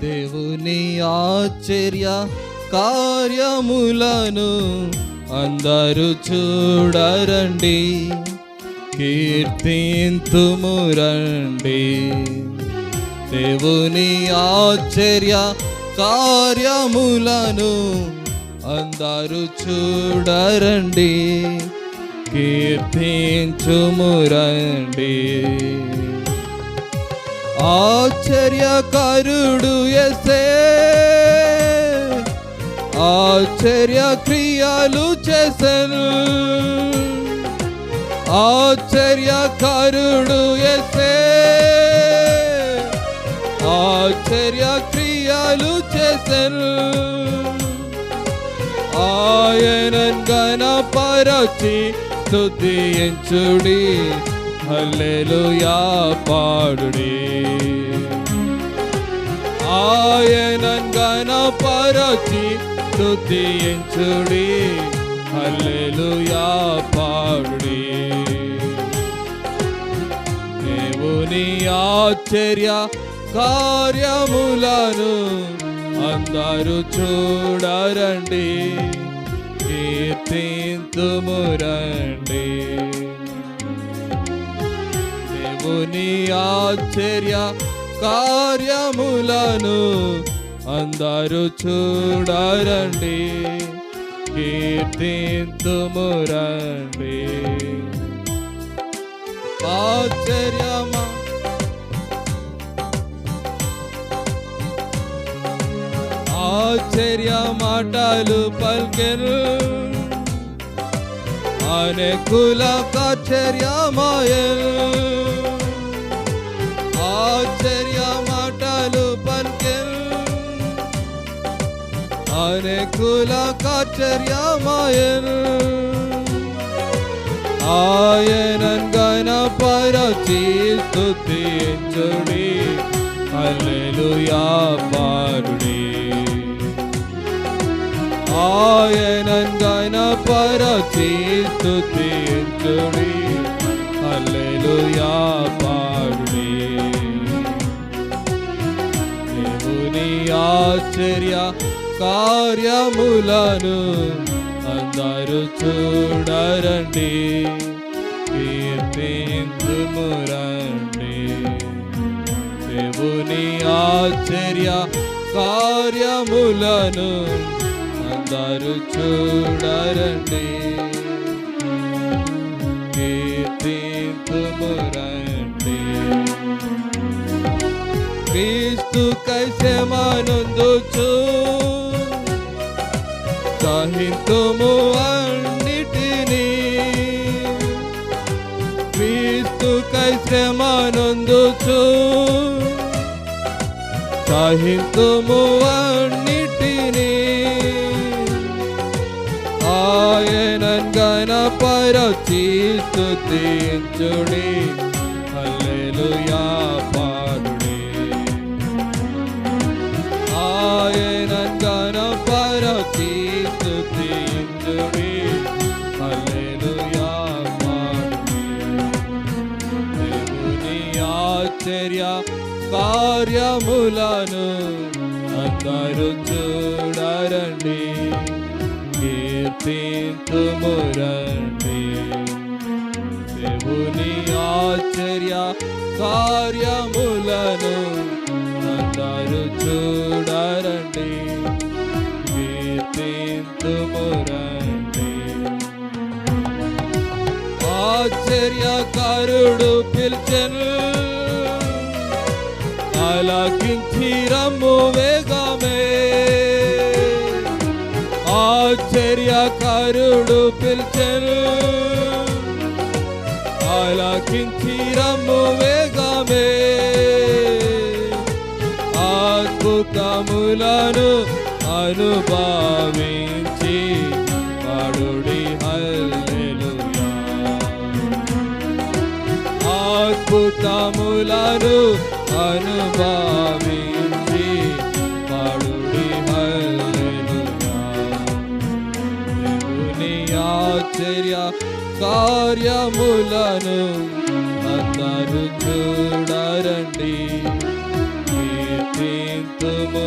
దేవుని ఆశ్చర్య కార్యములను అందరూ చూడరండి. కీర్తింతుమురండి దేవుని ఆశ్చర్య కార్యములను అందరూ చూడరండి. కీర్తించుమురండి ఆశ్చర్యకరుడు ఎసే ఆశ్చర్య క్రియలు చేసను. ఆశ్చర్యకరుడు ఎసే ఆశ్చర్య క్రియలు చేసను. ఆయన గణపరచి స్తుతించుడి. హల్లెలూయా పాడుడి. ఆయన గణపరచి స్తుతించుడి. హల్లెలూయా పాడుడి. దేవుని ఆశ్చర్య కార్యములను అందరూ చూడరండి. కీర్తింతుము ప్రభుని ఆశ్చర్య కార్యములను అందరూ చూడరండి. కీర్తింతుమురండి ఆశ్చర్యమా. ఆశ్చర్య మాటలు పల్కెను. అనేకుల ఆశ్చర్యమాయను. ఆశ్చర్య మాటలు పల్కెను అనేకుల ఆశ్చర్యమాయను ఆయన గణపరచి స్తుతించుడి. హల్లెలూయా పాడుడి. ఆయన గణపరచి స్తుతించుడి. హల్లెలూయా పాడుడి. ఆశ్చర్య కార్యములను అందరూ చూడరండి. కీర్తిందుమురండి దేవుని ఆశ్చర్య కార్యములను అందరూ చూడరండి. కీర్తింతుము క్రీస్తు కైసే మనందుచు సహితుము అన్నిటినీ క్రీస్తు కైసే మనందుచు సహితుము అన్నిటినీ ఆయన గణపరచి స్తుతించుడి. హల్లెలూయా. ఆశ్చర్య కార్యములను అందరు చూడరండి. కీర్తింతుము రండి దేవుని ఆశ్చర్య కార్యములను అందరు చూడరండి. కీర్తింతుము రండి ఆశ్చర్యకారుడు పిలిచెను. ఆలకించి రమ్ము వేగమే. ఆశ్చర్యకారుడు పిలిచెను. ఆలకించి రమ్ము వేగమే. అద్భుతములను అనుభవించి పడుడి హల్లెలూయా. అద్భుతములను అనుభవించి పాడుడి దేవుని ఆశ్చర్య కార్యములను అందరూ చూడరండి. కీర్తింతుము